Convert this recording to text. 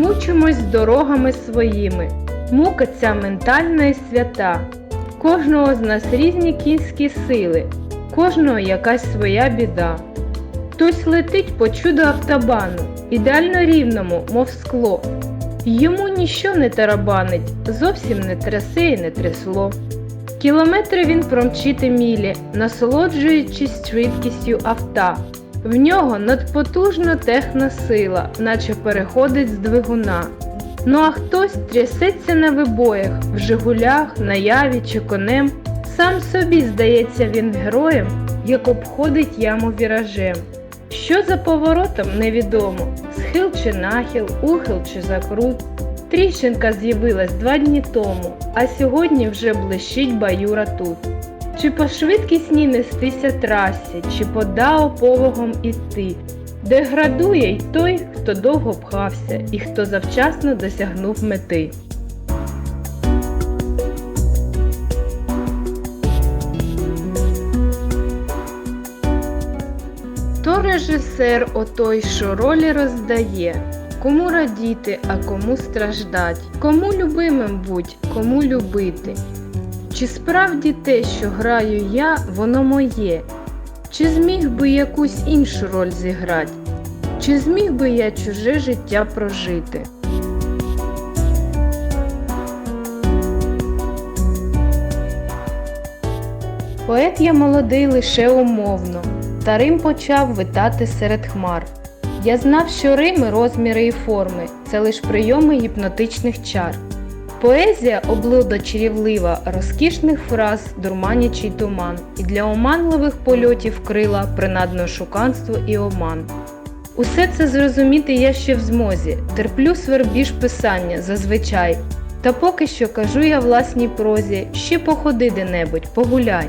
мучимось дорогами своїми, мука ця ментальна і свята. Кожного з нас різні кінські сили, кожного якась своя біда. Хтось летить по чуду автобану, ідеально рівному, мов скло. Йому ніщо не тарабанить, зовсім не трясе і не трясло. Кілометри він промчити мілі, насолоджуючись швидкістю авто. В нього надпотужна техносила, наче переходить з двигуна. Ну а хтось трясеться на вибоях, в Жигулях, на яві чи конем. Сам собі здається він героєм, як обходить яму віражем. Що за поворотом невідомо, схил чи нахил, ухил чи закрут. Тріщинка з'явилась два дні тому, а сьогодні вже блищить баюра тут. Чи по швидкісній нестися трасі, чи по дао повагом іти, деградує й той, хто довго пхався і хто завчасно досягнув мети. То режисер отой, що ролі роздає, кому радіти, а кому страждать, кому любимим будь, кому любити. Чи справді те, що граю я, воно моє? Чи зміг би якусь іншу роль зіграти? Чи зміг би я чуже життя прожити? Поет я молодий лише умовно, та Рим почав витати серед хмар. Я знав, що Рими, розміри і форми це лиш прийоми гіпнотичних чар. Поезія облуда чарівлива, розкішних фраз, дурманячий туман, і для оманливих польотів крила принадно шуканство і оман. Усе це зрозуміти я ще в змозі, терплю свербіж писання зазвичай. Та поки що кажу я власній прозі, ще походи де-небудь, погуляй.